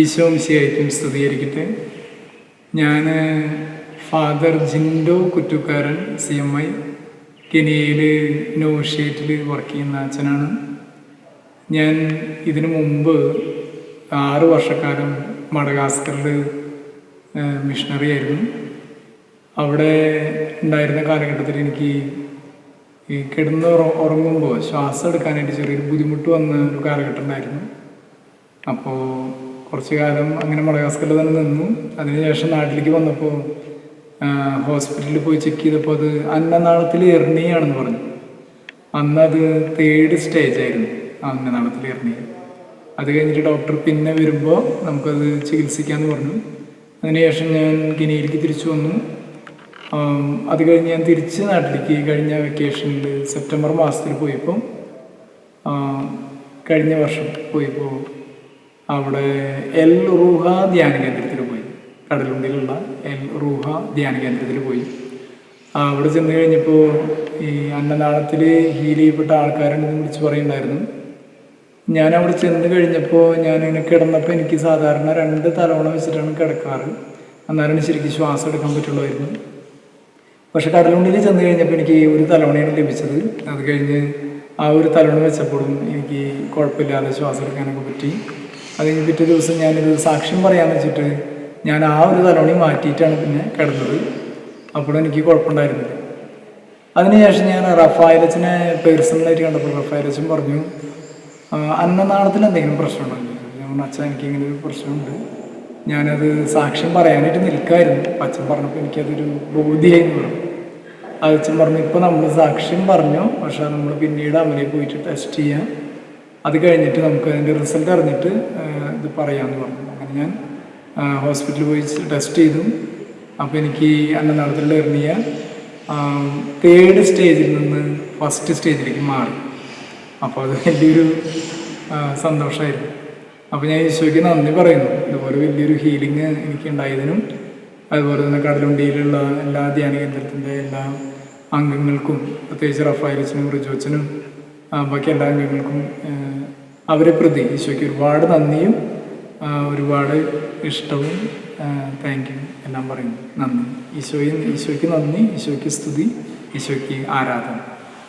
ഈശോ മിശിയായിരിക്കും സ്തുതിയായിരിക്കട്ടെ. ഞാൻ father Jindo Kuttukaran C M I കെനിയയിൽ നോഷേറ്റിൽ വർക്ക് ചെയ്യുന്ന അച്ഛനാണ്. ഞാൻ ഇതിനു മുമ്പ് ആറ് വർഷക്കാലം മഡഗാസ്കറിൽ മിഷണറി ആയിരുന്നു. അവിടെ ഉണ്ടായിരുന്ന കാലഘട്ടത്തിൽ എനിക്ക് ഈ കിടന്ന് ഉറങ്ങുമ്പോൾ ശ്വാസം എടുക്കാനായിട്ട് ചെറിയൊരു ബുദ്ധിമുട്ട് വന്ന ഒരു കാലഘട്ടം ഉണ്ടായിരുന്നു. അപ്പോൾ കുറച്ച് കാലം അങ്ങനെ മടഗാസ്കറിൽ തന്നെ നിന്നു. അതിനുശേഷം നാട്ടിലേക്ക് വന്നപ്പോൾ ഹോസ്പിറ്റലിൽ പോയി ചെക്ക് ചെയ്തപ്പോൾ അത് അന്നനാളത്തിൽ എർണിയാണെന്ന് പറഞ്ഞു. അന്ന് അത് തേർഡ് സ്റ്റേജ് ആയിരുന്നു അന്നനാളത്തിൽ എർണിയ അത് കഴിഞ്ഞിട്ട് ഡോക്ടർ പിന്നെ വരുമ്പോൾ നമുക്കത് ചികിത്സിക്കാമെന്ന് പറഞ്ഞു. അതിനുശേഷം ഞാൻ ഗിനിയിലേക്ക് തിരിച്ചു വന്നു. അത് കഴിഞ്ഞ് ഞാൻ തിരിച്ച് നാട്ടിലേക്ക് കഴിഞ്ഞ വെക്കേഷനിൽ സെപ്റ്റംബർ മാസത്തിൽ പോയപ്പോൾ കഴിഞ്ഞ വർഷം പോയപ്പോൾ അവിടെ എൽ റൂഹ ധ്യാന കേന്ദ്രത്തിൽ പോയി. കടലുണ്ടിലുള്ള എൽ റൂഹ ധ്യാന കേന്ദ്രത്തിൽ പോയി. അവിടെ ചെന്ന് കഴിഞ്ഞപ്പോൾ ഈ അന്നനാളത്തിൽ ഹീൽ ചെയ്യപ്പെട്ട ആൾക്കാരുണ്ടെന്ന് വിളിച്ച് പറയുന്നുണ്ടായിരുന്നു. ഞാൻ അവിടെ ചെന്ന് കഴിഞ്ഞപ്പോൾ ഞാൻ ഇങ്ങനെ കിടന്നപ്പോൾ എനിക്ക് സാധാരണ രണ്ട് തലവണ വെച്ചിട്ടാണ് കിടക്കാറ്. അന്നേരം ശരിക്കും ശ്വാസം എടുക്കാൻ പറ്റുള്ളായിരുന്നു. പക്ഷെ കടലുണ്ടിൽ ചെന്ന് കഴിഞ്ഞപ്പോൾ എനിക്ക് ഒരു തലവണയാണ് ലഭിച്ചത്. അത് കഴിഞ്ഞ് ആ ഒരു തലവണ വെച്ചപ്പോഴും എനിക്ക് കുഴപ്പമില്ലാതെ ശ്വാസം എടുക്കാനൊക്കെ പറ്റി. അത് കഴിഞ്ഞ് പിറ്റേ ദിവസം ഞാനൊരു സാക്ഷ്യം പറയാമെന്ന് വെച്ചിട്ട് ഞാൻ ആ ഒരു തലോണി മാറ്റിയിട്ടാണ് പിന്നെ കിടന്നത്. അപ്പോഴും എനിക്ക് കുഴപ്പമുണ്ടായിരുന്നില്ല. അതിനുശേഷം ഞാൻ റഫായലച്ചനെ പേഴ്സണലായിട്ട് കണ്ടപ്പോൾ റഫായലച്ചൻ പറഞ്ഞു "ആ, അന്നനാളത്തിൽ എന്തെങ്കിലും പ്രശ്നമുണ്ടോ? ഞാൻ അച്ഛൻ എനിക്ക് ഇങ്ങനെ ഒരു പ്രശ്നമുണ്ട്. ഞാനത് സാക്ഷ്യം പറയാനായിട്ട് നിൽക്കായിരുന്നു. അച്ഛൻ പറഞ്ഞപ്പോൾ എനിക്കതൊരു ബോധ്യമായി എന്ന് പറഞ്ഞു. അച്ഛൻ പറഞ്ഞു ഇപ്പോൾ നമ്മൾ സാക്ഷ്യം പറഞ്ഞു പക്ഷേ നമ്മൾ പിന്നീട് അവനെ പോയിട്ട് ടെസ്റ്റ് ചെയ്യാം. അത് കഴിഞ്ഞിട്ട് നമുക്ക് അതിന്റെ റിസൾട്ട് അറിഞ്ഞിട്ട് ഇത് പറയാമെന്ന് പറഞ്ഞു. അങ്ങനെ ഞാൻ ഹോസ്പിറ്റലിൽ പോയി ടെസ്റ്റ് ചെയ്തു. അപ്പോൾ എനിക്ക് അന്നനാളത്തിലുള്ള എറിഞ്ഞ തേർഡ് സ്റ്റേജിൽ നിന്ന് ഫസ്റ്റ് സ്റ്റേജിലേക്ക് മാറി. അപ്പോൾ അത് വലിയൊരു സന്തോഷമായിരുന്നു. അപ്പോൾ ഞാൻ ഈശോയ്ക്ക് നന്ദി പറയുന്നു. ഇതുപോലെ വലിയൊരു ഹീലിംഗ് എനിക്ക് ഉണ്ടായതിനും അതുപോലെ തന്നെ കടലുണ്ടിയിലുള്ള എല്ലാ ധ്യാന കേന്ദ്രത്തിന്റെ എല്ലാ അംഗങ്ങൾക്കും പ്രത്യേകിച്ച് റഫായലിച്ചനും റിജോച്ചനും ബാക്കി എല്ലാ അംഗങ്ങൾക്കും അവരെ പ്രതി. ഈശോയ്ക്ക് ഒരുപാട് നന്ദിയും ഒരുപാട് ഇഷ്ടവും താങ്ക് യു എല്ലാം പറയുന്നു. നന്ദി. ഈശോയും ഈശോയ്ക്ക് നന്ദി ഈശോയ്ക്ക് സ്തുതി ഈശോയ്ക്ക് ആരാധന.